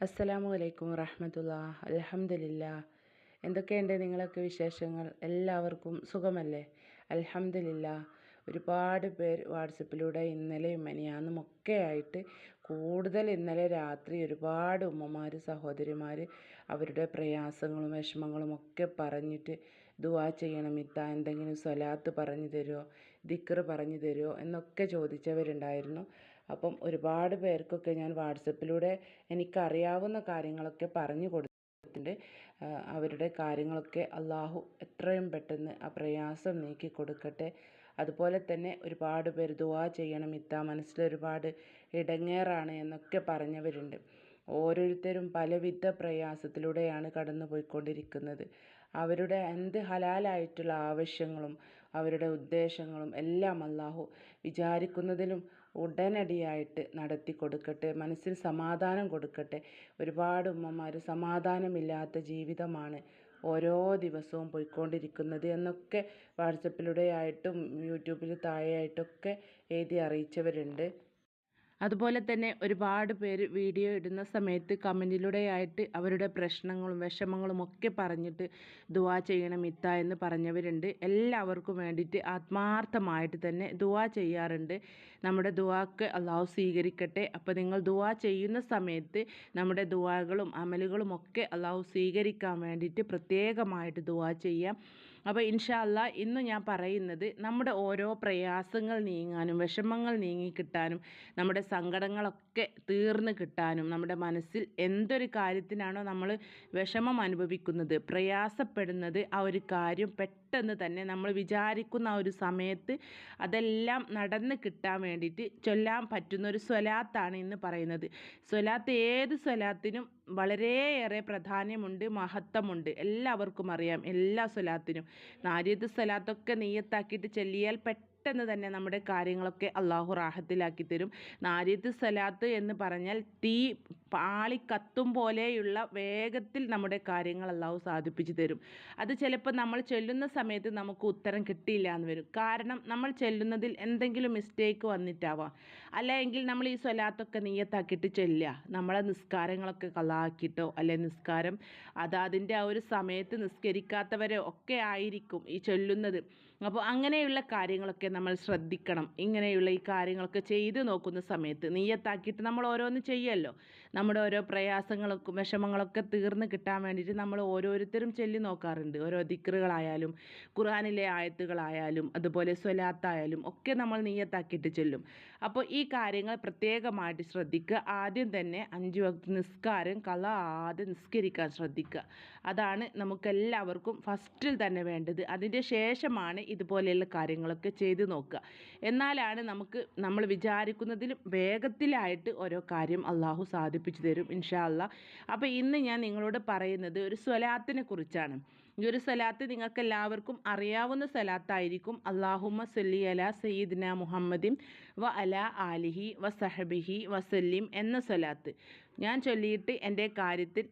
അസ്സലാമു അലൈക്കും വറഹമത്തുള്ള അലഹമില്ല എന്തൊക്കെയുണ്ട് നിങ്ങളൊക്കെ വിശേഷങ്ങൾ? എല്ലാവർക്കും സുഖമല്ലേ? അലഹമില്ല ഒരുപാട് പേർ വാട്സപ്പിലൂടെ ഇന്നലെയും മനിയാന്നും ഒക്കെ ആയിട്ട് കൂടുതൽ ഇന്നലെ രാത്രി ഒരുപാട് ഉമ്മമാർ സഹോദരിമാർ അവരുടെ പ്രയാസങ്ങളും വിഷമങ്ങളും ഒക്കെ പറഞ്ഞിട്ട് ദുവാ ചെയ്യണം ഇത്ത എന്തെങ്കിലും സ്വലാത്ത് പറഞ്ഞു തരുമോ ദിക്ർ പറഞ്ഞു തരുമോ എന്നൊക്കെ ചോദിച്ചവരുണ്ടായിരുന്നു. അപ്പം ഒരുപാട് പേർക്കൊക്കെ ഞാൻ വാട്സപ്പിലൂടെ എനിക്കറിയാവുന്ന കാര്യങ്ങളൊക്കെ പറഞ്ഞു കൊടുത്തിട്ടുണ്ട്. അവരുടെ കാര്യങ്ങളൊക്കെ അള്ളാഹു എത്രയും പെട്ടെന്ന് ആ പ്രയാസം നീക്കി കൊടുക്കട്ടെ. അതുപോലെ തന്നെ ഒരുപാട് പേര് ദുവാ ചെയ്യണം. ഇത്ത മനസ്സിൽ ഒരുപാട് ഇടങ്ങേറാണ് എന്നൊക്കെ പറഞ്ഞവരുണ്ട്. ഓരോരുത്തരും പലവിധ പ്രയാസത്തിലൂടെയാണ് കടന്നു പോയിക്കൊണ്ടിരിക്കുന്നത് അവരുടെ എന്ത് ഹലാലായിട്ടുള്ള ആവശ്യങ്ങളും അവരുടെ ഉദ്ദേശങ്ങളും എല്ലാം അള്ളാഹു വിചാരിക്കുന്നതിലും ഉടനടിയായിട്ട് നടത്തി കൊടുക്കട്ടെ മനസ്സിൽ സമാധാനം കൊടുക്കട്ടെ. ഒരുപാട് ഉമ്മമാർ സമാധാനമില്ലാത്ത ജീവിതമാണ് ഓരോ ദിവസവും പോയിക്കൊണ്ടിരിക്കുന്നത് എന്നൊക്കെ വാട്സപ്പിലൂടെ ആയിട്ടും യൂട്യൂബിൽ താഴെയായിട്ടൊക്കെ എഴുതി അറിയിച്ചവരുണ്ട്. അതുപോലെ തന്നെ ഒരുപാട് പേര് വീഡിയോ ഇടുന്ന സമയത്ത് കമന്റിലൂടെയായിട്ട് അവരുടെ പ്രശ്നങ്ങളും വിഷമങ്ങളും ഒക്കെ പറഞ്ഞിട്ട് ദുവാ ചെയ്യണം ഇത്ത എന്ന് പറഞ്ഞവരുണ്ട്. എല്ലാവർക്കും വേണ്ടിയിട്ട് ആത്മാർത്ഥമായിട്ട് തന്നെ ദുവാ ചെയ്യാറുണ്ട്. നമ്മുടെ ദുവാക്ക് അള്ളാഹു സ്വീകരിക്കട്ടെ. അപ്പോൾ നിങ്ങൾ ദുവാ ചെയ്യുന്ന സമയത്ത് നമ്മുടെ ദുവാകളും അമലുകളും ഒക്കെ അള്ളാഹു സ്വീകരിക്കാൻ വേണ്ടിയിട്ട് പ്രത്യേകമായിട്ട് ദുവാ ചെയ്യാം. അപ്പോൾ ഇൻഷാല്ല ഇന്ന് ഞാൻ പറയുന്നത് നമ്മുടെ ഓരോ പ്രയാസങ്ങൾ നീങ്ങാനും വിഷമങ്ങൾ നീങ്ങിക്കിട്ടാനും നമ്മുടെ സങ്കടങ്ങളൊക്കെ തീർന്ന് കിട്ടാനും നമ്മുടെ മനസ്സിൽ എന്തൊരു കാര്യത്തിനാണോ നമ്മൾ വിഷമം അനുഭവിക്കുന്നത് പ്രയാസപ്പെടുന്നത് ആ ഒരു കാര്യം പെട്ടെന്ന് തന്നെ നമ്മൾ വിചാരിക്കുന്ന ആ ഒരു സമയത്ത് അതെല്ലാം നടന്ന് കിട്ടാൻ വേണ്ടിയിട്ട് ചൊല്ലാൻ പറ്റുന്ന ഒരു സ്വലാത്താണ് ഇന്ന് പറയുന്നത്. സ്വലാത്ത് ഏത് സ്വലാത്തിനും വളരെയേറെ പ്രാധാന്യമുണ്ട് മഹത്വമുണ്ട്. എല്ലാവർക്കും അറിയാം എല്ലാ സ്വലാത്തിനും. നാരിയത്ത് സ്വലാത്തൊക്കെ നെയ്യത്താക്കിയിട്ട് ചൊല്ലിയാൽ പെട്ടെന്ന് തന്നെ നമ്മുടെ കാര്യങ്ങളൊക്കെ അള്ളാഹു റാഹത്തിലാക്കി തരും. നാരിയത്ത് സലാത്ത് എന്ന് പറഞ്ഞാൽ തീ പാളി കത്തും പോലെയുള്ള വേഗത്തിൽ നമ്മുടെ കാര്യങ്ങൾ അള്ളാഹു സാധിപ്പിച്ചു തരും. അത് ചിലപ്പോൾ നമ്മൾ ചെല്ലുന്ന സമയത്ത് നമുക്ക് ഉത്തരം കിട്ടിയില്ല എന്ന് വരും. കാരണം നമ്മൾ ചെല്ലുന്നതിൽ എന്തെങ്കിലും മിസ്റ്റേക്ക് വന്നിട്ടാവാം. അല്ലെങ്കിൽ നമ്മൾ ഈ സ്വലാത്തൊക്കെ നീയത്താക്കിയിട്ട് ചെല്ലുക. നമ്മളെ നിസ്കാരങ്ങളൊക്കെ കളാക്കിയിട്ടോ അല്ലെ നിസ്കാരം അതാതിന്റെ ആ ഒരു സമയത്ത് നിസ്കരിക്കാത്തവരെ ഒക്കെ ആയിരിക്കും ഈ ചൊല്ലുന്നത്. അപ്പോൾ അങ്ങനെയുള്ള കാര്യങ്ങളൊക്കെ നമ്മൾ ശ്രദ്ധിക്കണം. ഇങ്ങനെയുള്ള ഈ കാര്യങ്ങളൊക്കെ ചെയ്ത് നോക്കുന്ന സമയത്ത് നീയത്താക്കിയിട്ട് നമ്മൾ ഓരോന്ന് ചെയ്യല്ലോ. നമ്മുടെ ഓരോ പ്രയാസങ്ങളൊക്കെ വിഷമങ്ങളൊക്കെ തീർന്ന് കിട്ടാൻ വേണ്ടിയിട്ട് നമ്മൾ ഓരോരുത്തരും ചൊല്ലി നോക്കാറുണ്ട്. ഓരോ ദിക്റുകളായാലും ഖുർആാനിലെ ആയത്തുകളായാലും അതുപോലെ സ്വലാത്തായാലും ഒക്കെ നമ്മൾ നീയത്താക്കിയിട്ട് ചൊല്ലും. അപ്പോൾ ഈ കാര്യങ്ങൾ പ്രത്യേകമായിട്ട് ശ്രദ്ധിക്കുക. ആദ്യം തന്നെ അഞ്ച് വക്ത് നിസ്കാരം കളാതെ നിസ്കരിക്കാൻ ശ്രദ്ധിക്കുക. അതാണ് നമുക്കെല്ലാവർക്കും ഫസ്റ്റിൽ തന്നെ വേണ്ടത്. അതിന്റെ ശേഷമാണ് ഇതുപോലെയുള്ള കാര്യങ്ങളൊക്കെ ചെയ്തു നോക്കുക. എന്നാലാണ് നമുക്ക് നമ്മൾ വിചാരിക്കുന്നതിലും വേഗത്തിലായിട്ട് ഓരോ കാര്യം അള്ളാഹു സാധിപ്പിച്ചു തരും ഇൻഷാല്ല അപ്പോൾ ഇന്ന് ഞാൻ നിങ്ങളോട് പറയുന്നത് ഒരു സ്വലാത്തിനെ കുറിച്ചാണ്. ഈ ഒരു സ്വലാത്ത് നിങ്ങൾക്ക് എല്ലാവർക്കും അറിയാവുന്ന സ്വലാത്തായിരിക്കും. അള്ളാഹുമ്മ സല്ലി അല സയ്യിദ്ന മുഹമ്മദിൻ വ അല ആലിഹി വ സഹബിഹി വസല്ലിം എന്ന സ്വലാത്ത്. ഞാൻ ചൊല്ലിയിട്ട് എന്റെ കാര്യത്തിൽ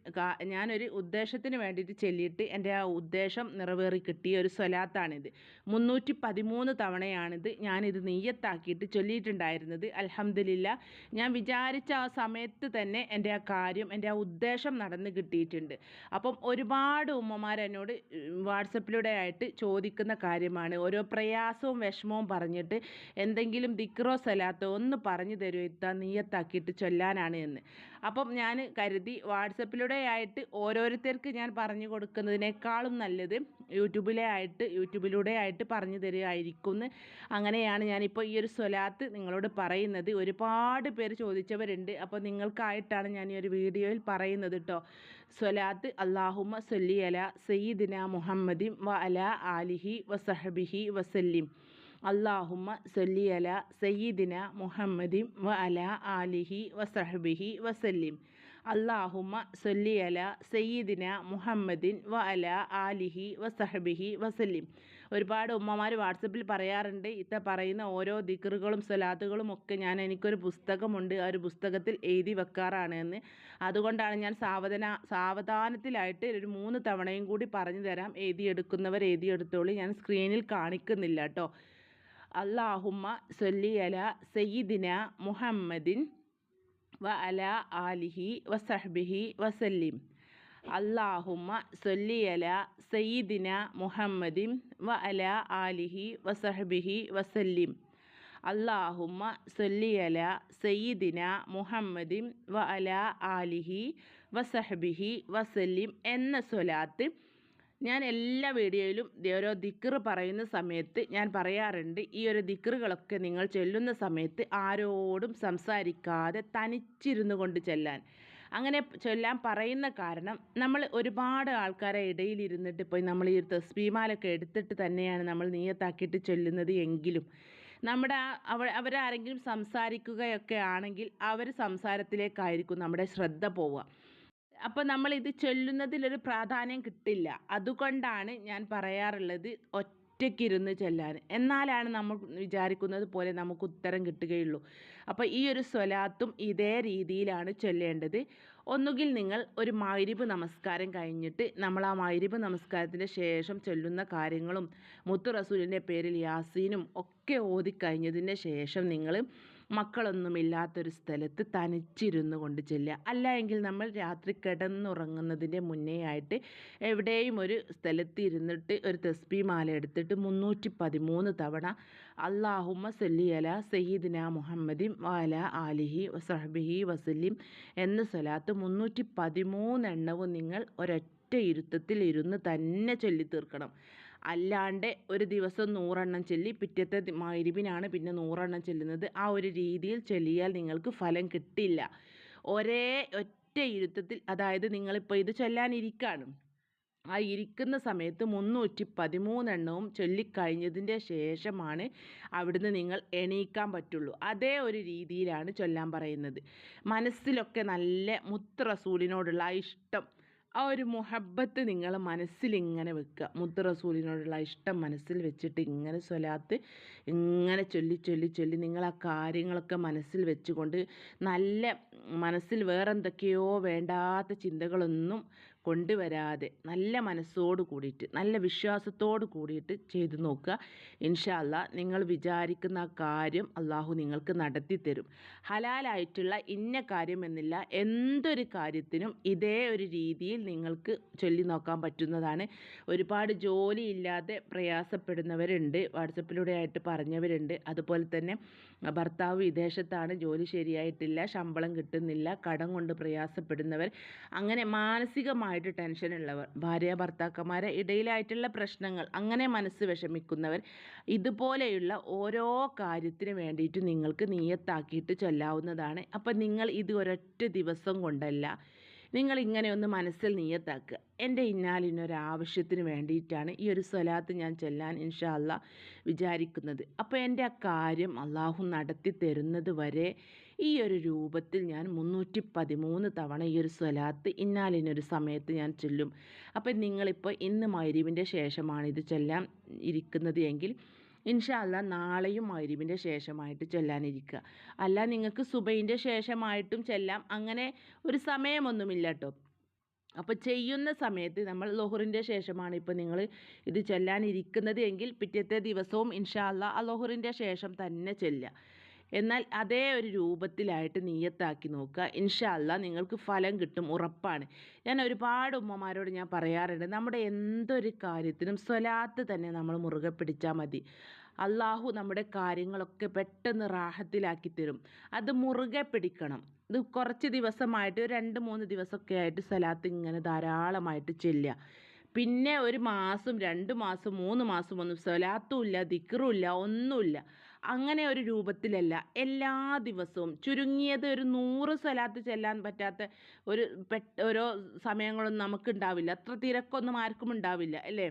ഞാനൊരു ഉദ്ദേശത്തിന് വേണ്ടിയിട്ട് ചൊല്ലിയിട്ട് എന്റെ ആ ഉദ്ദേശം നിറവേറി കിട്ടിയ ഒരു സ്വലാത്താണിത്. മുന്നൂറ്റി പതിമൂന്ന് തവണയാണിത് ഞാനിത് നെയ്യത്താക്കിയിട്ട് ചൊല്ലിയിട്ടുണ്ടായിരുന്നത്. അലഹമ്മദില്ല ഞാൻ വിചാരിച്ച ആ സമയത്ത് തന്നെ എന്റെ ആ കാര്യം എന്റെ ആ ഉദ്ദേശം നടന്ന് കിട്ടിയിട്ടുണ്ട്. അപ്പം ഒരുപാട് ഉമ്മമാർ എന്നോട് വാട്സപ്പിലൂടെ ആയിട്ട് ചോദിക്കുന്ന കാര്യമാണ്. ഓരോ പ്രയാസവും വിഷമവും പറഞ്ഞിട്ട് എന്തെങ്കിലും ദിക്റോ സ്വലാത്തോ ഒന്ന് പറഞ്ഞു തരുമോ ഇത്ത നീയത്താക്കിയിട്ട് ചൊല്ലാനാണ് എന്ന്. ഞാൻ കരുതി വാട്സപ്പിലൂടെ ആയിട്ട് ഓരോരുത്തർക്ക് ഞാൻ പറഞ്ഞു കൊടുക്കുന്നതിനേക്കാളും നല്ലത് യൂട്യൂബിലെ ആയിട്ട് യൂട്യൂബിലൂടെ ആയിട്ട് പറഞ്ഞു തരുമായിരിക്കും അങ്ങനെയാണ് ഞാനിപ്പോൾ ഈ ഒരു സ്വലാത്ത് നിങ്ങളോട് പറയുന്നത്. ഒരുപാട് പേര് ചോദിച്ചവരുണ്ട്. അപ്പോൾ നിങ്ങൾക്കായിട്ടാണ് ഞാൻ ഈ ഒരു വീഡിയോയിൽ പറയുന്നത് കേട്ടോ സ്വലാത്ത് അള്ളാഹുമ സല്ലി അല സയ്യിദിന മുഹമ്മദിൻ വ അല ആലിഹി വസഹബിഹി വസല്ലിം. അള്ളാഹുമ്മ സൊല്ലി അല സയ്യിദിന മുഹമ്മദിൻ വ അല ആലിഹി വസഹബിഹി വസല്ലിം. അള്ളാഹുമ്മ സൊല്ലി അല സയ്യിദിന മുഹമ്മദിൻ വ അല ആലിഹി വസഹബിഹി വസല്ലിം. ഒരുപാട് ഉമ്മമാർ വാട്സപ്പിൽ പറയാറുണ്ട് ഇത്ത പറയുന്ന ഓരോ ദിക്റുകളും സ്വലാത്തുകളും ഒക്കെ ഞാൻ എനിക്കൊരു പുസ്തകമുണ്ട് ആ ഒരു പുസ്തകത്തിൽ എഴുതി വെക്കാറാണ് എന്ന്. അതുകൊണ്ടാണ് ഞാൻ സാവധാന സാവധാനത്തിലായിട്ട് ഒരു മൂന്ന് തവണയും കൂടി പറഞ്ഞു തരാം എഴുതിയെടുക്കുന്നവർ എഴുതിയെടുത്തോളൂ. ഞാൻ സ്ക്രീനിൽ കാണിക്കുന്നില്ല കേട്ടോ. അള്ളാഹുമ്മ സല്ലി അല സയ്യിദിന മുഹമ്മദിൻ വ അല ആലിഹി വസഹ്ബിഹി വസല്ലിം. അള്ളാഹുമ്മ സൊല്ലിയല സയ്യിദിന മുഹമ്മദിൻ വ അല ആലിഹി വസഹ്ബിഹി വസല്ലിം. അള്ളാഹുമ്മ സൊല്ലിയല സയ്യിദിന മുഹമ്മദിൻ വ അല ആലിഹി വസഹ്ബിഹി വസല്ലിം എന്ന സ്വലാത്ത് ഞാൻ എല്ലാ വീഡിയോയിലും ഓരോ ദിക്കറ് പറയുന്ന സമയത്ത് ഞാൻ പറയാറുണ്ട് ഈ ഒരു ദിക്കറുകളൊക്കെ നിങ്ങൾ ചൊല്ലുന്ന സമയത്ത് ആരോടും സംസാരിക്കാതെ തനിച്ചിരുന്നു കൊണ്ട് ചെല്ലാൻ. അങ്ങനെ ചൊല്ലാൻ പറയുന്ന കാരണം നമ്മൾ ഒരുപാട് ആൾക്കാരെ ഇടയിൽ ഇരുന്നിട്ട് പോയി നമ്മൾ ഈ തസ്ബീമാലൊക്കെ എടുത്തിട്ട് തന്നെയാണ് നമ്മൾ നീയത്താക്കിയിട്ട് ചൊല്ലുന്നത് എങ്കിലും. നമ്മുടെ അവ അവരാരെങ്കിലും സംസാരിക്കുകയൊക്കെ ആണെങ്കിൽ അവർ സംസാരത്തിലേക്കായിരിക്കും നമ്മുടെ ശ്രദ്ധ പോവുക. അപ്പോൾ നമ്മൾ ഇത് ചൊല്ലുന്നതിലൊരു പ്രാധാന്യം കിട്ടില്ല. അതുകൊണ്ടാണ് ഞാൻ പറയാറുള്ളത് ഒറ്റയ്ക്കിരുന്ന് ചെല്ലാൻ. എന്നാലാണ് നമ്മൾ വിചാരിക്കുന്നത് പോലെ നമുക്ക് ഉത്തരം കിട്ടുകയുള്ളൂ. അപ്പോൾ ഈ ഒരു സ്വലാത്തും ഇതേ രീതിയിലാണ് ചൊല്ലേണ്ടത്. ഒന്നുകിൽ നിങ്ങൾ ഒരു മൈരിബ് നമസ്കാരം കഴിഞ്ഞിട്ട് നമ്മൾ ആ മൈരിബ് നമസ്കാരത്തിന് ശേഷം ചൊല്ലുന്ന കാര്യങ്ങളും മുത്തു റസൂലിന്റെ പേരിൽ യാസീനും ഒക്കെ ഓതി കഴിഞ്ഞതിന് ശേഷം നിങ്ങൾ മക്കളൊന്നുമില്ലാത്തൊരു സ്ഥലത്ത് തനിച്ചിരുന്നു കൊണ്ട് ചെല്ലുക. അല്ല എങ്കിൽ നമ്മൾ രാത്രി കിടന്നുറങ്ങുന്നതിന്റെ മുന്നേ ആയിട്ട് എവിടെയും ഒരു സ്ഥലത്ത് ഇരുന്നിട്ട് ഒരു തസ്ബി മാല എടുത്തിട്ട് മുന്നൂറ്റി പതിമൂന്ന് തവണ അള്ളാഹുമ്മ സല്ലിയല സയ്യിദിന മുഹമ്മദിം വാല ആലിഹി വസഹബിഹി വസല്ലിം എന്ന സ്വലാത്ത് മുന്നൂറ്റി പതിമൂന്നെണ്ണവും നിങ്ങൾ ഒരൊറ്റ ഇരുത്തത്തിൽ ഇരുന്ന് തന്നെ ചൊല്ലി തീർക്കണം അല്ലാണ്ട് ഒരു ദിവസം നൂറെണ്ണം ചൊല്ലി പിറ്റത്തെ മൈരിബിനാണ് പിന്നെ നൂറെണ്ണം ചെല്ലുന്നത്. ആ ഒരു രീതിയിൽ ചൊല്ലിയാൽ നിങ്ങൾക്ക് ഫലം കിട്ടില്ല. ഒരേ ഒറ്റ ഇരുത്തത്തിൽ അതായത് നിങ്ങളിപ്പോൾ ഇത് ചൊല്ലാനിരിക്കുകയാണ് ആ ഇരിക്കുന്ന സമയത്ത് മുന്നൂറ്റി പതിമൂന്നെണ്ണവും ചൊല്ലിക്കഴിഞ്ഞതിന്റെ ശേഷമാണ് അവിടുന്ന് നിങ്ങൾ എണീക്കാൻ പറ്റുള്ളൂ. അതേ ഒരു രീതിയിലാണ് ചൊല്ലാൻ പറയുന്നത്. മനസ്സിലൊക്കെ നല്ല മുത്ത് റസൂലിനോടുള്ള ഇഷ്ടം. ആ ഒരു മുഹബത്ത് നിങ്ങൾ മനസ്സിലിങ്ങനെ വെക്കുക. മുത്ത് റസൂലിനോടുള്ള ഇഷ്ടം മനസ്സിൽ വെച്ചിട്ട് ഇങ്ങനെ സ്വലാത്ത് ഇങ്ങനെ ചൊല്ലി ചൊല്ലി ചൊല്ലി നിങ്ങൾ ആ കാര്യങ്ങളൊക്കെ മനസ്സിൽ വെച്ചുകൊണ്ട് നല്ല മനസ്സിൽ വേറെന്തൊക്കെയോ വേണ്ടാത്ത ചിന്തകളൊന്നും കൊണ്ടുവരാതെ നല്ല മനസ്സോട് കൂടിയിട്ട് നല്ല വിശ്വാസത്തോട് കൂടിയിട്ട് ചെയ്തു നോക്കുക. ഇൻഷാല്ല നിങ്ങൾ വിചാരിക്കുന്ന കാര്യം അള്ളാഹു നിങ്ങൾക്ക് നടത്തി തരും ഹലാലായിട്ടുള്ള ഇന്ന കാര്യം എന്നില്ല എന്തൊരു കാര്യത്തിനും ഇതേ ഒരു രീതിയിൽ നിങ്ങൾക്ക് ചൊല്ലി നോക്കാൻ പറ്റുന്നതാണ്. ഒരുപാട് ജോലിയില്ലാതെ പ്രയാസപ്പെടുന്നവരുണ്ട് വാട്സപ്പിലൂടെ ആയിട്ട് പറഞ്ഞവരുണ്ട്. അതുപോലെ തന്നെ ഭർത്താവ് വിദേശത്താണ് ജോലി ശരിയായിട്ടില്ല ശമ്പളം കിട്ടുന്നില്ല കടം കൊണ്ട് പ്രയാസപ്പെടുന്നവർ അങ്ങനെ മാനസികമായിട്ട് ടെൻഷനുള്ളവർ ഭാര്യ ഭർത്താക്കന്മാരെ ഇടയിലായിട്ടുള്ള പ്രശ്നങ്ങൾ അങ്ങനെ മനസ്സ് വിഷമിക്കുന്നവർ ഇതുപോലെയുള്ള ഓരോ കാര്യത്തിന് വേണ്ടിയിട്ട് നിങ്ങൾക്ക് നീയത്താക്കിയിട്ട് ചൊല്ലാവുന്നതാണ്. അപ്പം നിങ്ങൾ ഇത് ഒരൊറ്റ ദിവസം കൊണ്ടല്ല നിങ്ങൾ ഇങ്ങനെ ഒന്ന് മനസ്സിൽ നീയത്താക്കുക. എന്റെ ഇന്നാലിനൊരാവശ്യത്തിന് വേണ്ടിയിട്ടാണ് ഈ ഒരു സ്വലാത്ത് ഞാൻ ചെല്ലാൻ ഇൻഷാ അല്ലാ വിചാരിക്കുന്നത്. അപ്പോൾ എന്റെ ആ കാര്യം അള്ളാഹു നടത്തി തരുന്നത് വരെ ഈ ഒരു രൂപത്തിൽ ഞാൻ മുന്നൂറ്റി പതിമൂന്ന് തവണ ഈ ഒരു സ്വലാത്ത് ഇന്നാലിനൊരു സമയത്ത് ഞാൻ ചൊല്ലും. അപ്പോൾ നിങ്ങളിപ്പോൾ ഇന്ന് മൈരീവിന്റെ ശേഷമാണ് ഇത് ചൊല്ലാൻ ഇരിക്കുന്നത് എങ്കിൽ ഇൻഷാല്ല നാളെയും മൈരീബിന്റെ ശേഷമായിട്ട് ചൊല്ലാനിരിക്കുക അല്ല നിങ്ങൾക്ക് സുബൈന്റെ ശേഷമായിട്ടും ചെല്ലാം. അങ്ങനെ ഒരു സമയമൊന്നുമില്ല കേട്ടോ അപ്പോൾ ചെയ്യുന്ന സമയത്ത് നമ്മൾ ലോഹറിന്റെ ശേഷമാണ് ഇപ്പോൾ നിങ്ങൾ ഇത് ചെല്ലാനിരിക്കുന്നത് എങ്കിൽ പിറ്റത്തെ ദിവസവും ഇൻഷാല്ല ആ ലോഹറിന്റെ ശേഷം തന്നെ ചെല്ലുക എന്നാൽ അതേ ഒരു രൂപത്തിലായിട്ട് നീയത്താക്കി നോക്കുക. ഇൻഷാല്ല നിങ്ങൾക്ക് ഫലം കിട്ടും ഉറപ്പാണ്. ഞാൻ ഒരുപാട് ഉമ്മമാരോട് ഞാൻ പറയാറുണ്ട് നമ്മുടെ എന്തൊരു കാര്യത്തിനും സ്വലാത്ത് തന്നെ നമ്മൾ മുറുകെ പിടിച്ചാൽ മതി. അള്ളാഹു നമ്മുടെ കാര്യങ്ങളൊക്കെ പെട്ടെന്ന് റാഹത്തിലാക്കി തരും. അത് മുറുകെ പിടിക്കണം. ഇത് കുറച്ച് ദിവസമായിട്ട് രണ്ട് മൂന്ന് ദിവസമൊക്കെ ആയിട്ട് സ്വലാത്ത് ഇങ്ങനെ ധാരാളമായിട്ട് ചെല്ലുക. പിന്നെ ഒരു മാസം രണ്ട് മാസം മൂന്ന് മാസം ഒന്നും സ്വലാത്തും ഇല്ല ദിക്റും ഇല്ല ഒന്നുമില്ല. അങ്ങനെ ഒരു രൂപത്തിലല്ല. എല്ലാ ദിവസവും ചുരുങ്ങിയത് ഒരു നൂറ് സ്വലാത്ത് ചെല്ലാൻ പറ്റാത്ത ഒരു പെട്ട ഓരോ സമയങ്ങളൊന്നും നമുക്കുണ്ടാവില്ല. അത്ര തിരക്കൊന്നും ആർക്കും ഉണ്ടാവില്ല അല്ലേ?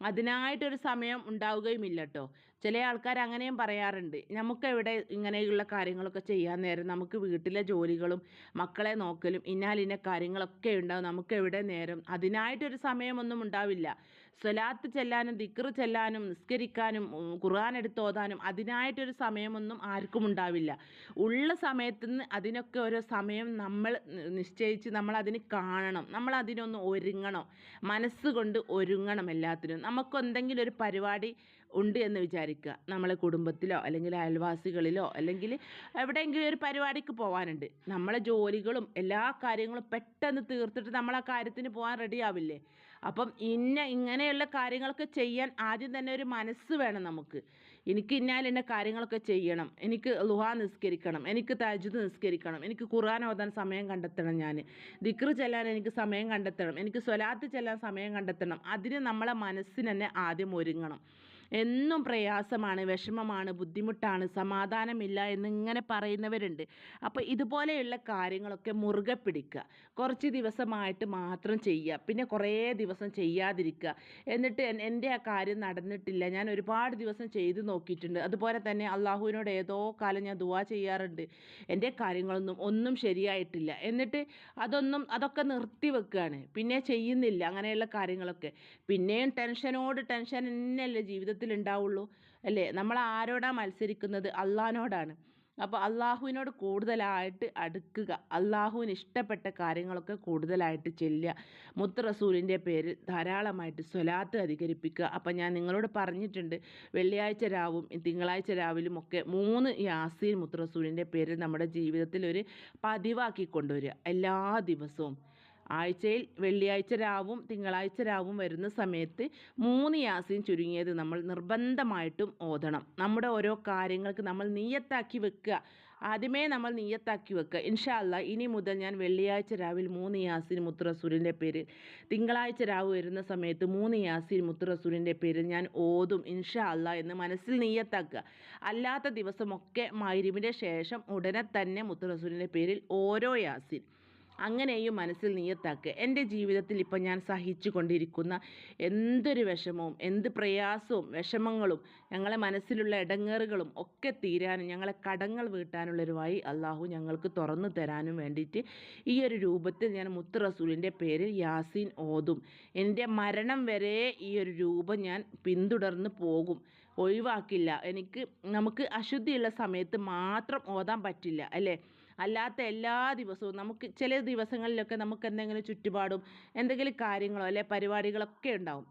അതിനായിട്ടൊരു സമയം ഉണ്ടാവുകയുമില്ല കേട്ടോ ചില ആൾക്കാർ അങ്ങനെയും പറയാറുണ്ട്. നമുക്ക് എവിടെ ഇങ്ങനെയുള്ള കാര്യങ്ങളൊക്കെ ചെയ്യാൻ നേരം നമുക്ക് വീട്ടിലെ ജോലികളും മക്കളെ നോക്കലും ഇന്നാലിന്ന കാര്യങ്ങളൊക്കെ ഉണ്ടാവും. നമുക്ക് എവിടെ നേരം? അതിനായിട്ടൊരു സമയമൊന്നും ഉണ്ടാവില്ല. സ്വലാത്ത് ചെല്ലാനും ദിക്റ് ചെല്ലാനും നിസ്കരിക്കാനും ഖുർആൻ എടുത്ത് ഓതാനും അതിനായിട്ടൊരു സമയമൊന്നും ആർക്കും ഉണ്ടാവില്ല. ഉള്ള സമയത്ത് നിന്ന് അതിനൊക്കെ ഓരോ സമയം നമ്മൾ നിശ്ചയിച്ച് നമ്മൾ അതിന് കാണണം. നമ്മൾ അതിനൊന്ന് ഒരുങ്ങണം. മനസ്സുകൊണ്ട് ഒരുങ്ങണം എല്ലാത്തിനും. നമുക്ക് എന്തെങ്കിലും ഒരു പരിപാടി ഉണ്ട് എന്ന് വിചാരിക്കുക. നമ്മളെ കുടുംബത്തിലോ അല്ലെങ്കിൽ അയൽവാസികളിലോ അല്ലെങ്കിൽ എവിടെയെങ്കിലും ഒരു പരിപാടിക്ക് പോകാനുണ്ട് നമ്മളെ ജോലികളും എല്ലാ കാര്യങ്ങളും പെട്ടെന്ന് തീർത്തിട്ട് നമ്മൾ ആ കാര്യത്തിന് പോകാൻ റെഡി ആവില്ലേ? അപ്പം ഇന്ന ഇങ്ങനെയുള്ള കാര്യങ്ങളൊക്കെ ചെയ്യാൻ ആദ്യം തന്നെ ഒരു മനസ്സ് വേണം നമുക്ക്. എനിക്ക് ഇന്നാൽ ഇന്ന കാര്യങ്ങളൊക്കെ ചെയ്യണം. എനിക്ക് ലുഹാ നിസ്കരിക്കണം. എനിക്ക് തജുദ് നിസ്കരിക്കണം. എനിക്ക് ഖുർആൻ ഓതാൻ സമയം കണ്ടെത്തണം ഞാൻ ദിക്ർ ചെല്ലാൻ എനിക്ക് സമയം കണ്ടെത്തണം. എനിക്ക് സ്വലാത്ത് ചെല്ലാൻ സമയം കണ്ടെത്തണം. അതിന് നമ്മളെ മനസ്സിനെ തന്നെ ആദ്യം ഒരുങ്ങണം. എന്നും പ്രയാസമാണ് വിഷമമാണ് ബുദ്ധിമുട്ടാണ് സമാധാനമില്ല എന്നിങ്ങനെ പറയുന്നവരുണ്ട്. അപ്പോൾ ഇതുപോലെയുള്ള കാര്യങ്ങളൊക്കെ മുറുകെ പിടിക്കുക. കുറച്ച് ദിവസമായിട്ട് മാത്രം ചെയ്യുക. പിന്നെ കുറേ ദിവസം ചെയ്യാതിരിക്കുക. എന്നിട്ട് എന്റെ ആ കാര്യം നടന്നിട്ടില്ല. ഞാൻ ഒരുപാട് ദിവസം ചെയ്തു നോക്കിയിട്ടുണ്ട്. അതുപോലെ തന്നെ അള്ളാഹുവിനോട് ഏതോ കാലം ഞാൻ ദുവാ ചെയ്യാറുണ്ട്. എന്റെ കാര്യങ്ങളൊന്നും ഒന്നും ശരിയായിട്ടില്ല. എന്നിട്ട് അതൊന്നും അതൊക്കെ നിർത്തി വെക്കുകയാണ്. പിന്നെ ചെയ്യുന്നില്ല അങ്ങനെയുള്ള കാര്യങ്ങളൊക്കെ. പിന്നെയും ടെൻഷനോട് ടെൻഷൻ തന്നെയല്ലേ ജീവിതത്തിൽ ഉണ്ടാവുള്ളൂ അല്ലേ? നമ്മൾ ആരോടാണ് മത്സരിക്കുന്നത്? അള്ളഹാനോടാണ്. അപ്പോൾ അള്ളാഹുവിനോട് കൂടുതലായിട്ട് അടുക്കുക. അള്ളാഹുവിന് ഇഷ്ടപ്പെട്ട കാര്യങ്ങളൊക്കെ കൂടുതലായിട്ട് ചെല്ലുക. മുത്ത് റസൂലിന്റെ പേരിൽ ധാരാളമായിട്ട് സ്വലാത്ത് അധികരിപ്പിക്കുക. അപ്പം ഞാൻ നിങ്ങളോട് പറഞ്ഞിട്ടുണ്ട് വെള്ളിയാഴ്ച രാവും തിങ്കളാഴ്ച രാവിലും ഒക്കെ മൂന്ന് യാസീൻ മുത്ത് റസൂലിന്റെ പേരിൽ നമ്മുടെ ജീവിതത്തിൽ ഒരു പതിവാക്കി കൊണ്ടുവരിക. എല്ലാ ദിവസവും. ആഴ്ചയിൽ വെള്ളിയാഴ്ച രാവും തിങ്കളാഴ്ച രാവും വരുന്ന സമയത്ത് മൂന്ന് യാസീൻ ചുരുങ്ങിയത് നമ്മൾ നിർബന്ധമായിട്ടും ഓതണം. നമ്മുടെ ഓരോ കാര്യങ്ങൾക്ക് നമ്മൾ നീയത്താക്കി വെക്കുക. ആദ്യമേ നമ്മൾ നീയത്താക്കി വെക്കുക. ഇൻഷാല്ല ഇനി മുതൽ ഞാൻ വെള്ളിയാഴ്ച രാവിലെ മൂന്ന് യാസിൻ മുത്തുറസൂലിന്റെ പേരിൽ തിങ്കളാഴ്ച രാവ് വരുന്ന സമയത്ത് മൂന്ന് യാസിൻ മുത്തുറസൂലിന്റെ പേരിൽ ഞാൻ ഓതും ഇൻഷാ അല്ല എന്ന് മനസ്സിൽ നീയത്താക്കുക. അല്ലാത്ത ദിവസമൊക്കെ മൈരിവിന്റെ ശേഷം ഉടനെ തന്നെ മുത്തുറസൂലിന്റെ പേരിൽ ഓരോ യാസീൻ. അങ്ങനെയും മനസ്സിൽ നിയത്താക്കുക എന്റെ ജീവിതത്തിൽ ഇപ്പം ഞാൻ സഹിച്ചു കൊണ്ടിരിക്കുന്ന എന്തൊരു വിഷമവും എന്ത് പ്രയാസവും വിഷമങ്ങളും ഞങ്ങളെ മനസ്സിലുള്ള ഇടങ്ങേറുകളും ഒക്കെ തീരാനും ഞങ്ങളെ കടങ്ങൾ വീട്ടാനുള്ളൊരു വഴി അള്ളാഹു ഞങ്ങൾക്ക് തുറന്നു തരാനും വേണ്ടിയിട്ട് ഈ ഒരു രൂപത്തിൽ ഞാൻ മുത്ത് റസൂലിന്റെ പേരിൽ യാസീൻ ഓതും. എന്റെ മരണം വരെ ഈ ഒരു രൂപം ഞാൻ പിന്തുടർന്ന് പോകും. ഒഴിവാക്കില്ല. എനിക്ക് നമുക്ക് അശുദ്ധിയുള്ള സമയത്ത് മാത്രം ഓതാൻ പറ്റില്ല അല്ലേ? അല്ലാത്ത എല്ലാ ദിവസവും നമുക്ക് ചില ദിവസങ്ങളിലൊക്കെ നമുക്ക് എന്തെങ്കിലും ചുറ്റുപാടും എന്തെങ്കിലും കാര്യങ്ങളോ അല്ലെ പരിപാടികളൊക്കെ ഉണ്ടാവും.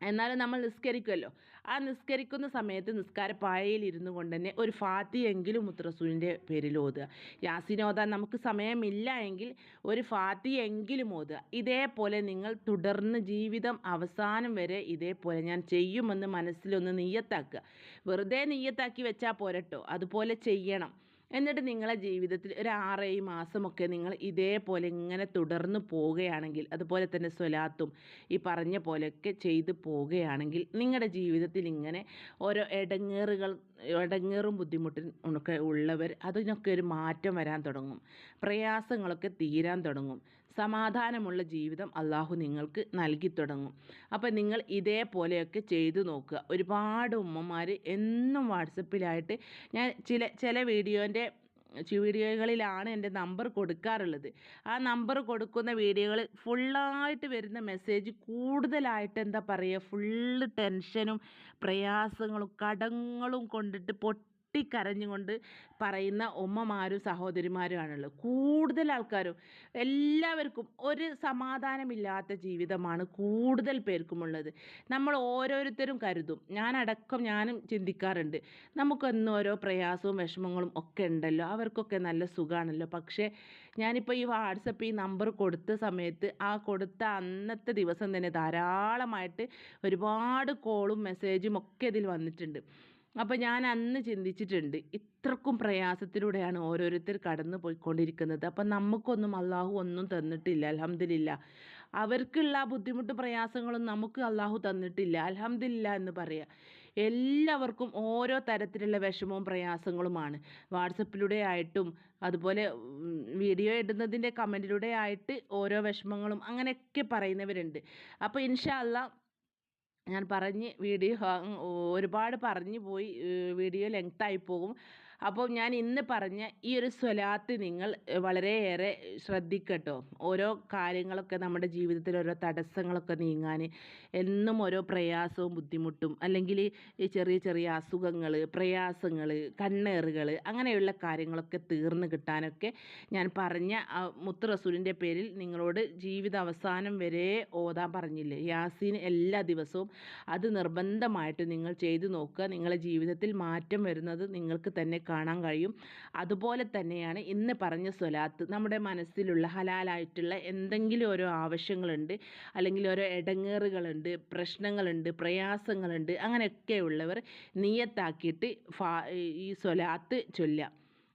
എന്നാലും നമ്മൾ നിസ്കരിക്കുമല്ലോ ആ നിസ്കരിക്കുന്ന സമയത്ത് നിസ്കാരപ്പായയിൽ ഇരുന്നു കൊണ്ട് തന്നെ ഒരു ഫാത്തിയെങ്കിലും മുത്തറസൂലിന്റെ പേരിൽ ഓതുക. യാസിനോദാൻ നമുക്ക് സമയമില്ല എങ്കിൽ ഒരു ഫാത്തിയെങ്കിലും ഓതുക. ഇതേപോലെ നിങ്ങൾ തുടർന്ന് ജീവിതം അവസാനം വരെ ഇതേപോലെ ഞാൻ ചെയ്യുമെന്ന് മനസ്സിലൊന്ന് നീയത്താക്കുക വെറുതെ നീയത്താക്കി വെച്ചാൽ പോരട്ടോ. അതുപോലെ ചെയ്യണം. എന്നിട്ട് നിങ്ങളെ ജീവിതത്തിൽ ഒരു ആറേഴ് മാസമൊക്കെ നിങ്ങൾ ഇതേപോലെ ഇങ്ങനെ തുടർന്ന് പോവുകയാണെങ്കിൽ അതുപോലെ തന്നെ സ്വലാത്തും ഈ പറഞ്ഞ പോലെയൊക്കെ ചെയ്ത് പോവുകയാണെങ്കിൽ നിങ്ങളുടെ ജീവിതത്തിൽ ഇങ്ങനെ ഓരോ ഇടങ്ങേറുകൾ ഇടങ്ങേറും ബുദ്ധിമുട്ടും ഒക്കെ ഉള്ളവർ അതിനൊക്കെ ഒരു മാറ്റം വരാൻ തുടങ്ങും. പ്രയാസങ്ങളൊക്കെ തീരാൻ തുടങ്ങും. സമാധാനമുള്ള ജീവിതം അള്ളാഹു നിങ്ങൾക്ക് നൽകി തുടങ്ങും. അപ്പോൾ നിങ്ങൾ ഇതേപോലെയൊക്കെ ചെയ്തു നോക്കുക. ഒരുപാട് ഉമ്മമാർ എന്നും വാട്സപ്പിലായിട്ട് ഞാൻ ചില ചില വീഡിയോന്റെ വീഡിയോകളിലാണ് എന്റെ നമ്പർ കൊടുക്കാറുള്ളത്. ആ നമ്പർ കൊടുക്കുന്ന വീഡിയോകൾ ഫുള്ളായിട്ട് വരുന്ന മെസ്സേജ് കൂടുതലായിട്ട് എന്താ പറയുക ഫുള്ള് ടെൻഷനും പ്രയാസങ്ങളും കടങ്ങളും കൊണ്ടിട്ട് പൊട്ടി പൊട്ടിക്കരഞ്ഞുകൊണ്ട് പറയുന്ന ഉമ്മമാരും സഹോദരിമാരുമാണുള്ളത്. കൂടുതൽ ആൾക്കാരും എല്ലാവർക്കും ഒരു സമാധാനമില്ലാത്ത ജീവിതമാണ് കൂടുതൽ പേർക്കുമുള്ളത്. നമ്മൾ ഓരോരുത്തരും കരുതും. ഞാനടക്കം ഞാനും ചിന്തിക്കാറുണ്ട്. നമുക്കെന്നും ഓരോ പ്രയാസവും വിഷമങ്ങളും ഒക്കെ ഉണ്ടല്ലോ. അവർക്കൊക്കെ നല്ല സുഖമാണല്ലോ പക്ഷേ ഞാനിപ്പോൾ ഈ വാട്സപ്പ് ഈ നമ്പർ കൊടുത്ത സമയത്ത് ആ കൊടുത്ത അന്നത്തെ ദിവസം തന്നെ ധാരാളമായിട്ട് ഒരുപാട് കോളും മെസ്സേജും ഒക്കെ ഇതിൽ വന്നിട്ടുണ്ട്. അപ്പോൾ ഞാൻ അന്ന് ചിന്തിച്ചിട്ടുണ്ട് ഇത്രക്കും പ്രയാസത്തിലൂടെയാണ് ഓരോരുത്തർ കടന്നു പോയിക്കൊണ്ടിരിക്കുന്നത്. അപ്പം നമുക്കൊന്നും അള്ളാഹു ഒന്നും തന്നിട്ടില്ല അലഹമില്ല അവർക്കുള്ള ബുദ്ധിമുട്ട് പ്രയാസങ്ങളും നമുക്ക് അള്ളാഹു തന്നിട്ടില്ല അലഹമില്ല എന്ന് പറയാം. എല്ലാവർക്കും ഓരോ തരത്തിലുള്ള വിഷമവും പ്രയാസങ്ങളുമാണ്. വാട്സപ്പിലൂടെ ആയിട്ടും അതുപോലെ വീഡിയോ ഇടുന്നതിന്റെ കമന്റിലൂടെ ആയിട്ട് ഓരോ വിഷമങ്ങളും അങ്ങനെയൊക്കെ പറയുന്നവരുണ്ട്. അപ്പോൾ ഇൻഷാ അല്ലാ ഞാൻ പറഞ്ഞ് വീഡിയോ ഒരുപാട് പറഞ്ഞു പോയി വീഡിയോ ആയി പോകും. അപ്പോൾ ഞാൻ ഇന്ന് പറഞ്ഞ ഈ ഒരു സ്വലാത്ത് നിങ്ങൾ വളരെയേറെ ശ്രദ്ധിക്കട്ടോ. ഓരോ കാര്യങ്ങളൊക്കെ നമ്മുടെ ജീവിതത്തിൽ ഓരോ തടസ്സങ്ങളൊക്കെ നീങ്ങാൻ എന്നും ഓരോ പ്രയാസവും ബുദ്ധിമുട്ടും അല്ലെങ്കിൽ ഈ ചെറിയ ചെറിയ അസുഖങ്ങൾ പ്രയാസങ്ങൾ കണ്ണേറുകൾ അങ്ങനെയുള്ള കാര്യങ്ങളൊക്കെ തീർന്നു കിട്ടാനൊക്കെ ഞാൻ പറഞ്ഞ മുത്ത് റസൂലിന്റെ പേരിൽ നിങ്ങളോട് ജീവിത അവസാനം വരെ ഓതാൻ പറഞ്ഞില്ലേ. യാസീൻ എല്ലാ ദിവസവും അത് നിർബന്ധമായിട്ട് നിങ്ങൾ ചെയ്തു നോക്കുക. നിങ്ങളുടെ ജീവിതത്തിൽ മാറ്റം വരുന്നത് നിങ്ങൾക്ക് തന്നെ കാണാൻ കഴിയും. അതുപോലെ തന്നെയാണ് ഇന്ന് പറഞ്ഞ സ്വലാത്ത് നമ്മുടെ മനസ്സിലുള്ള ഹലാലായിട്ടുള്ള എന്തെങ്കിലും ഓരോ ആവശ്യങ്ങളുണ്ട് അല്ലെങ്കിൽ ഓരോ ഇടങ്ങേറുകളുണ്ട് പ്രശ്നങ്ങളുണ്ട് പ്രയാസങ്ങളുണ്ട് അങ്ങനെയൊക്കെയുള്ളവർ നിയത്താക്കിയിട്ട് ഫാ ഈ സ്വലാത്ത് ചൊല്ലാം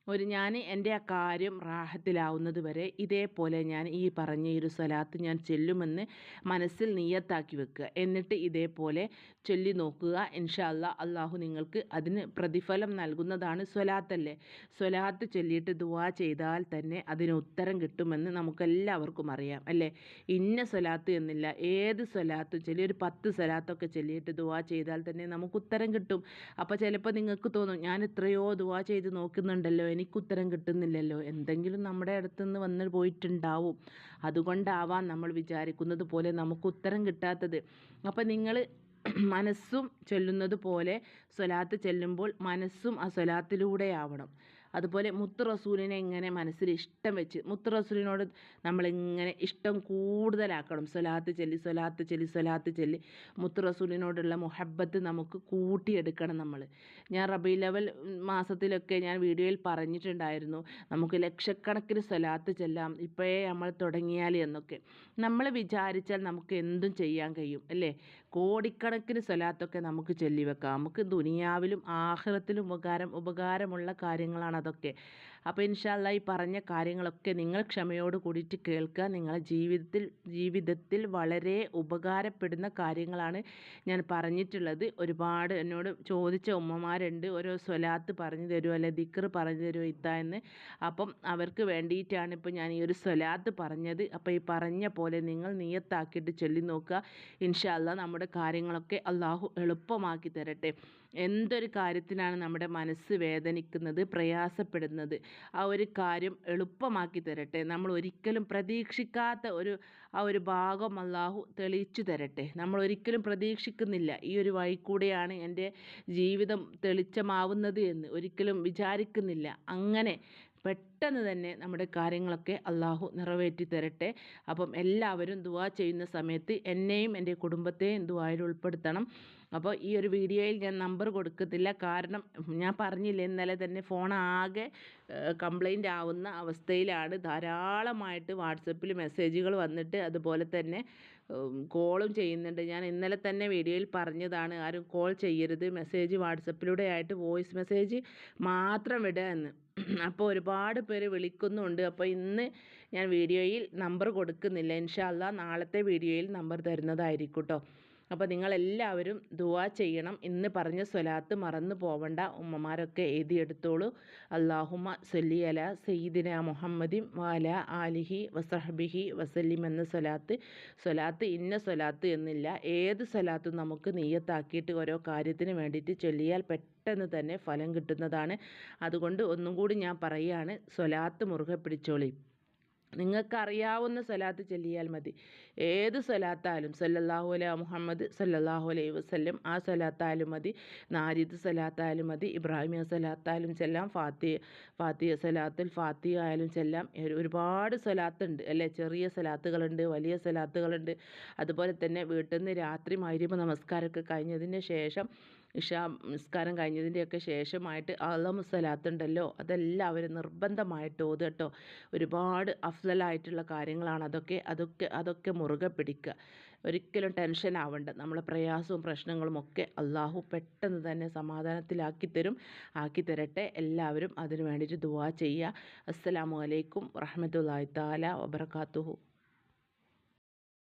ഒരു ഞാൻ എന്റെ ആ കാര്യം റാഹത്തിലാവുന്നത് വരെ ഇതേപോലെ ഞാൻ ഈ പറഞ്ഞ ഒരു സ്വലാത്ത് ഞാൻ ചെല്ലുമെന്ന് മനസ്സിൽ നീയത്താക്കി വെക്കുക. എന്നിട്ട് ഇതേപോലെ ചൊല്ലി നോക്കുക. ഇൻഷാല്ല അള്ളാഹു നിങ്ങൾക്ക് അതിന് പ്രതിഫലം നൽകുന്നതാണ് സ്വലാത്തല്ലേ? സ്വലാത്ത് ചൊല്ലിയിട്ട് ദുവാ ചെയ്താൽ തന്നെ അതിന് ഉത്തരം കിട്ടുമെന്ന് നമുക്കെല്ലാവർക്കും അറിയാം അല്ലേ? ഇന്ന സ്വലാത്ത് എന്നില്ല. ഏത് സ്വലാത്ത് ചൊല്ലി ഒരു പത്ത് സ്വലാത്തൊക്കെ ചൊല്ലിയിട്ട് ദുവാ ചെയ്താൽ തന്നെ നമുക്ക് ഉത്തരം കിട്ടും. അപ്പോൾ ചിലപ്പോൾ നിങ്ങൾക്ക് തോന്നും ഞാൻ എത്രയോ ദുവാ ചെയ്ത് നോക്കുന്നുണ്ടല്ലോ എനിക്ക് ഉത്തരം കിട്ടുന്നില്ലല്ലോ. എന്തെങ്കിലും നമ്മുടെ അടുത്തുനിന്ന് വന്ന് പോയിട്ടുണ്ടാവും. അതുകൊണ്ടാവാം നമ്മൾ വിചാരിക്കുന്നത് പോലെ നമുക്ക് ഉത്തരം കിട്ടാത്തത്. അപ്പോൾ നിങ്ങൾ മനസ്സും ചൊല്ലുന്നത് പോലെ സ്വലാത്ത് ചെല്ലുമ്പോൾ മനസ്സും ആ സ്വലാത്തിലൂടെ ആവണം. അതുപോലെ മുത്ത് റസൂലിനെ എങ്ങനെ മനസ്സിൽ ഇഷ്ടം വെച്ച് മുത്ത് റസൂലിനോട് നമ്മളിങ്ങനെ ഇഷ്ടം കൂടുതലാക്കണം. സ്വലാത്ത് ചൊല്ലി സ്വലാത്ത് ചൊല്ലി സ്വലാത്ത് ചൊല്ലി മുത്ത് റസൂലിനോടുള്ള മുഹബത്ത് നമുക്ക് കൂട്ടിയെടുക്കണം നമ്മൾ ഞാൻ റബി ലെവൽ മാസത്തിലൊക്കെ ഞാൻ വീഡിയോയിൽ പറഞ്ഞിട്ടുണ്ടായിരുന്നു നമുക്ക് ലക്ഷക്കണക്കിന് സ്വലാത്ത് ചെല്ലാം ഇപ്പോഴേ നമ്മൾ തുടങ്ങിയാൽ എന്നൊക്കെ. നമ്മൾ വിചാരിച്ചാൽ നമുക്ക് എന്തും ചെയ്യാൻ കഴിയും അല്ലേ? കോടിക്കണക്കിന് സ്വലാത്തൊക്കെ നമുക്ക് ചൊല്ലി വെക്കാം. നമുക്ക് ദുനിയാവിലും ആഹ്റത്തിലും ഉപകാരം ഉപകാരമുള്ള കാര്യങ്ങളാണ് അതൊക്കെ. അപ്പോൾ ഇൻഷാല്ല ഈ പറഞ്ഞ കാര്യങ്ങളൊക്കെ നിങ്ങൾ ക്ഷമയോട് കൂടിയിട്ട് കേൾക്കുക. നിങ്ങളെ ജീവിതത്തിൽ ജീവിതത്തിൽ വളരെ ഉപകാരപ്പെടുന്ന കാര്യങ്ങളാണ് ഞാൻ പറഞ്ഞിട്ടുള്ളത്. ഒരുപാട് എന്നോട് ചോദിച്ച ഉമ്മമാരുണ്ട്. ഓരോ സ്വലാത്ത് പറഞ്ഞു തരുമോ അല്ലെ ദിക്കർ പറഞ്ഞു തരുമോ ഇത്ത എന്ന്. അപ്പം അവർക്ക് വേണ്ടിയിട്ടാണ് ഇപ്പോൾ ഞാൻ ഈ ഒരു സ്വലാത്ത് പറഞ്ഞത്. അപ്പോൾ ഈ പറഞ്ഞ പോലെ നിങ്ങൾ നിയത്താക്കിയിട്ട് ചൊല്ലി നോക്കുക. ഇൻഷാല്ല നമ്മുടെ കാര്യങ്ങളൊക്കെ അള്ളാഹു എളുപ്പമാക്കി തരട്ടെ. എന്തൊരു കാര്യത്തിനാണ് നമ്മുടെ മനസ്സ് വേദനിക്കുന്നത് പ്രയാസപ്പെടുന്നത്? ആ ഒരു കാര്യം എളുപ്പമാക്കി തരട്ടെ. നമ്മൾ ഒരിക്കലും പ്രതീക്ഷിക്കാത്ത ഒരു ആ ഒരു ഭാഗം അള്ളാഹു തെളിയിച്ചു തരട്ടെ. നമ്മൾ ഒരിക്കലും പ്രതീക്ഷിക്കുന്നില്ല ഈ ഒരു വഴി കൂടെയാണ് എന്റെ ജീവിതം തെളിച്ചമാവുന്നത് എന്ന്. ഒരിക്കലും വിചാരിക്കുന്നില്ല. അങ്ങനെ പെട്ടെന്ന് തന്നെ നമ്മുടെ കാര്യങ്ങളൊക്കെ അള്ളാഹു നിറവേറ്റി തരട്ടെ. അപ്പം എല്ലാവരും ദുവാ ചെയ്യുന്ന സമയത്ത് എന്നെയും എന്റെ കുടുംബത്തെയും ദുവായിൽ ഉൾപ്പെടുത്തണം. അപ്പോൾ ഈ ഒരു വീഡിയോയിൽ ഞാൻ നമ്പർ കൊടുക്കത്തില്ല. കാരണം ഞാൻ പറഞ്ഞില്ല ഇന്നലെ തന്നെ ഫോൺ ആകെ കംപ്ലൈന്റ് ആവുന്ന അവസ്ഥയിലാണ്. ധാരാളമായിട്ട് വാട്സപ്പിൽ മെസ്സേജുകൾ വന്നിട്ട് അതുപോലെ തന്നെ കോളും ചെയ്യുന്നുണ്ട്. ഞാൻ ഇന്നലെ തന്നെ വീഡിയോയിൽ പറഞ്ഞതാണ് ആരും കോൾ ചെയ്യരുത്. മെസ്സേജ് വാട്സപ്പിലൂടെ ആയിട്ട് വോയിസ് മെസ്സേജ് മാത്രം വിടുക എന്ന്. അപ്പോൾ ഒരുപാട് പേര് വിളിക്കുന്നുണ്ട്. അപ്പോൾ ഇന്ന് ഞാൻ വീഡിയോയിൽ നമ്പർ കൊടുക്കുന്നില്ല. ഇൻഷാല്ല നാളത്തെ വീഡിയോയിൽ നമ്പർ തരുന്നതായിരിക്കും കേട്ടോ അപ്പോൾ നിങ്ങളെല്ലാവരും ദുവാ ചെയ്യണം ഇന്ന് പറഞ്ഞ സ്വലാത്ത് മറന്നു പോവണ്ട. ഉമ്മമാരൊക്കെ എഴുതിയെടുത്തോളൂ. അള്ളാഹുമ സല്ലി അല സയ്യിദിന മുഹമ്മദിം വാല ആലിഹി വസഹബിഹി വസല്ലിം എന്ന സ്വലാത്ത്. സ്വലാത്ത് ഇന്ന സ്വലാത്ത് എന്നില്ല. ഏത് സ്വലാത്തും നമുക്ക് നീയത്താക്കിയിട്ട് ഓരോ കാര്യത്തിന് വേണ്ടിയിട്ട് ചൊല്ലിയാൽ പെട്ടെന്ന് തന്നെ ഫലം കിട്ടുന്നതാണ്. അതുകൊണ്ട് ഒന്നും കൂടി ഞാൻ പറയുകയാണ് സ്വലാത്ത് മുറുകെ പിടിച്ചോളി. നിങ്ങൾക്കറിയാവുന്ന സ്വലാത്ത് ചൊല്ലിയാൽ മതി. ഏത് സ്വലാത്തായാലും സല്ലല്ലാഹു അല മുഹമ്മദ് സല്ലല്ലാഹു അലൈഹി വസല്ലം ആ സ്വലാത്തായാലും മതി. നാരിദ് സ്വലാത്തായാലും മതി. ഇബ്രാഹിമിയ സ്വലാത്തായാലും ചെല്ലാം. ഫാത്തി ഫാത്തിയ സ്വലാത്തുൽ ഫാത്തിയ ആയാലും ചെല്ലാം. ഒരുപാട് സ്വലാത്തുണ്ട് അല്ലേ? ചെറിയ സ്വലാത്തുകളുണ്ട് വലിയ സ്വലാത്തുകളുണ്ട് അതുപോലെ തന്നെ വീട്ടിൽ നിന്ന് രാത്രി മൈരിബ് നമസ്കാരമൊക്കെ കഴിഞ്ഞതിന് ശേഷം ഇഷാ നിസ്കാരം കഴിഞ്ഞതിന്റെയൊക്കെ ശേഷമായിട്ട് അള്ളമു അതെല്ലാം അതെല്ലാവരും നിർബന്ധമായിട്ട് ഓതുക കേട്ടോ ഒരുപാട് അഫ്സലായിട്ടുള്ള കാര്യങ്ങളാണ് അതൊക്കെ അതൊക്കെ അതൊക്കെ മുറുകെ പിടിക്കുക. ഒരിക്കലും ടെൻഷൻ ആവണ്ട. നമ്മളെ പ്രയാസവും പ്രശ്നങ്ങളും ഒക്കെ അള്ളാഹു പെട്ടെന്ന് തന്നെ സമാധാനത്തിലാക്കി തരും ആക്കി തരട്ടെ. എല്ലാവരും അതിനു വേണ്ടിയിട്ട് ദുവാ ചെയ്യുക. അസ്സലാമു അലൈക്കും വറഹമത്തല്ലാഹി താല വബർക്കാത്തുഹു